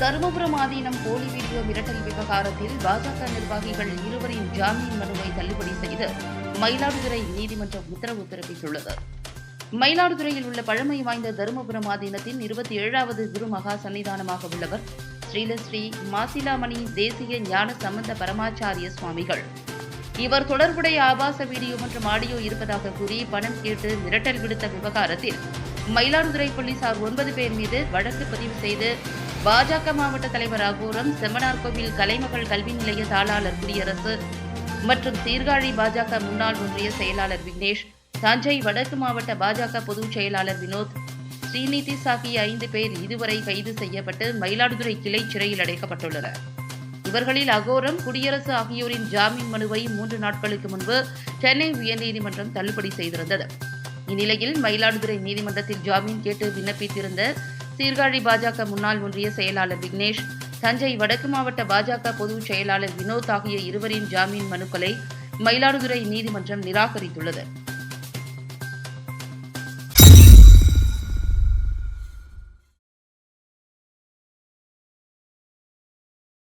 தருமபுரம் ஆதீனம் போலி வீடியோ மிரட்டல் விவகாரத்தில் பாஜக நிர்வாகிகள் இருவரின் ஜாமீன் மனுவை தள்ளுபடி செய்து மயிலாடுதுறை நீதிமன்றம் உத்தரவு பிறப்பித்துள்ளது. மயிலாடுதுறையில் உள்ள பழமை வாய்ந்த தருமபுரம் ஆதீனத்தின் இருபத்தி ஏழாவது குரு மகா சன்னிதானமாக உள்ளவர் ஸ்ரீலஸ்ரீ மாசிலாமணி தேசிய ஞான சம்பந்த பரமாச்சாரிய சுவாமிகள். இவர் தொடர்புடைய ஆபாச வீடியோ மற்றும் ஆடியோ இருப்பதாக கூறி பணம் கேட்டு மிரட்டல் விடுத்த விவகாரத்தில் மயிலாடுதுறை போலீசார் ஒன்பது பேர் மீது வழக்கு பதிவு செய்து பாஜக மாவட்ட தலைவர் அகோரம் செம்மனார்கோவில் கலைமகள் கல்வி நிலைய தாளாளர் குடியரசு மற்றும் சீர்காழி பாஜக முன்னாள் ஒன்றிய செயலாளர் விக்னேஷ் தஞ்சை வடக்கு மாவட்ட பாஜக பொதுச் செயலாளர் வினோத் ஸ்ரீநிதிஷ் ஆகிய ஐந்து பேர் இதுவரை கைது செய்யப்பட்டு மயிலாடுதுறை கிளை சிறையில் அடைக்கப்பட்டுள்ளனர். இவர்களில் அகோரம் குடியரசு ஆகியோரின் ஜாமீன் மனுவை மூன்று நாட்களுக்கு முன்பு சென்னை உயர்நீதிமன்றம் தள்ளுபடி செய்திருந்தது. இந்நிலையில் மயிலாடுதுறை நீதிமன்றத்தில் ஜாமீன் கேட்டு விண்ணப்பித்திருந்த சீர்காழி பாஜக முன்னாள் ஒன்றிய செயலாளர் விக்னேஷ் தஞ்சை வடக்கு மாவட்ட பாஜக பொதுச் செயலாளர் வினோத் ஆகிய இருவரின் ஜாமீன் மனுக்களை மயிலாடுதுறை நீதிமன்றம் நிராகரித்துள்ளது.